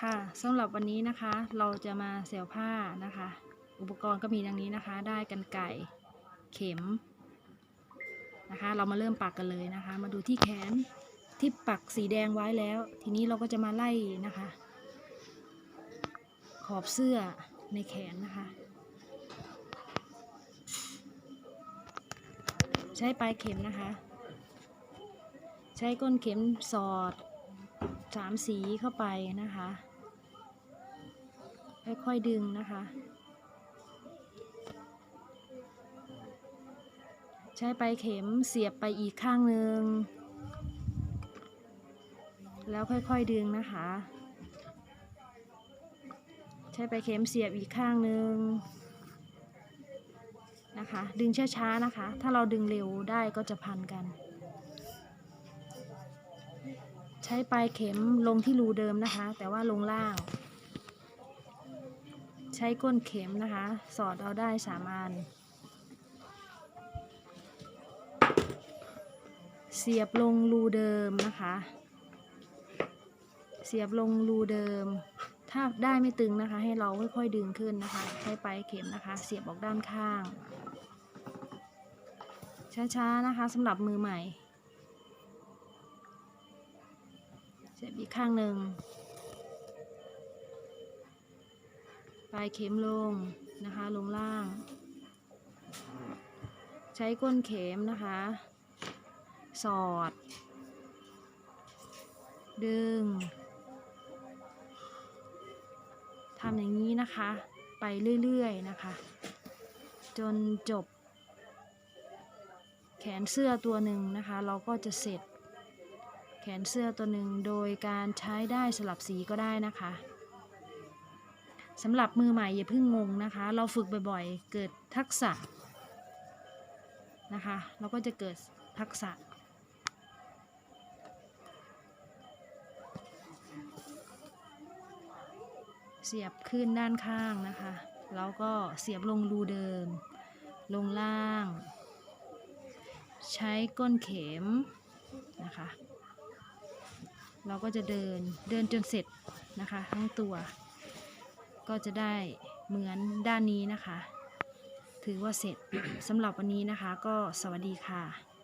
ค่ะสำหรับวันนี้นะคะเราจะมาเสียวผ้านะคะ อุปกรณ์ก็มีดังนี้นะคะ ได้กันไก่เข็มนะคะ เรามาเริ่มปักกันเลยนะคะ มาดูที่แขนที่ปักสีแดงไว้แล้ว ทีนี้เราก็จะมาไล่นะคะ ขอบเสื้อในแขนนะคะ ใช้ปลายเข็มนะคะ ใช้ก้นเข็มสอดสามสีเข้าไปนะคะ ค่อยๆดึงนะคะ ใช้ปลายเข็มเสียบไปอีกข้างหนึ่ง แล้วค่อยๆดึงนะคะ ใช้ปลายเข็มเสียบอีกข้างหนึ่งนะคะ ดึงช้าๆนะคะ ถ้าเราดึงเร็วได้ก็จะพันกัน ใช้ปลายเข็มลงที่รูเดิมนะคะ แต่ว่าลงล่าง ใช้ก้นเข็มนะคะ สอดเอาได้สามอัน เสียบลงรูเดิมนะคะ เสียบลงรูเดิม ถ้าได้ไม่ตึงนะคะ ให้เราค่อยๆดึงขึ้นนะคะ ใช้ปลายเข็มนะคะ เสียบออกด้านข้าง ช้าๆนะคะสำหรับมือใหม่ เสียบอีกข้างหนึ่ง ลายเข็มลงนะคะ ลงล่าง ใช้ก้นเข็มนะคะ สอด ดึงทำอย่างนี้นะคะ ไปเรื่อยๆนะคะ จนจบ แขนเสื้อตัวหนึ่งนะคะ เราก็จะเสร็จ แขนเสื้อตัวหนึ่งโดยการใช้ได้สลับสีก็ได้นะคะ สำหรับมือใหม่อย่าเพิ่งงงนะคะ เราฝึกบ่อยๆ เกิดทักษะนะคะ เราก็จะเกิดทักษะ เสียบขึ้นด้านข้างนะคะ แล้วก็เสียบลงรูเดิม ลงล่าง ใช้ก้นเข็มนะคะ เราก็จะเดินเดินจนเสร็จนะคะ ทั้งตัว ก็จะได้เหมือนด้านนี้นะคะ ถือว่าเสร็จสำหรับวันนี้นะคะ ก็สวัสดีค่ะ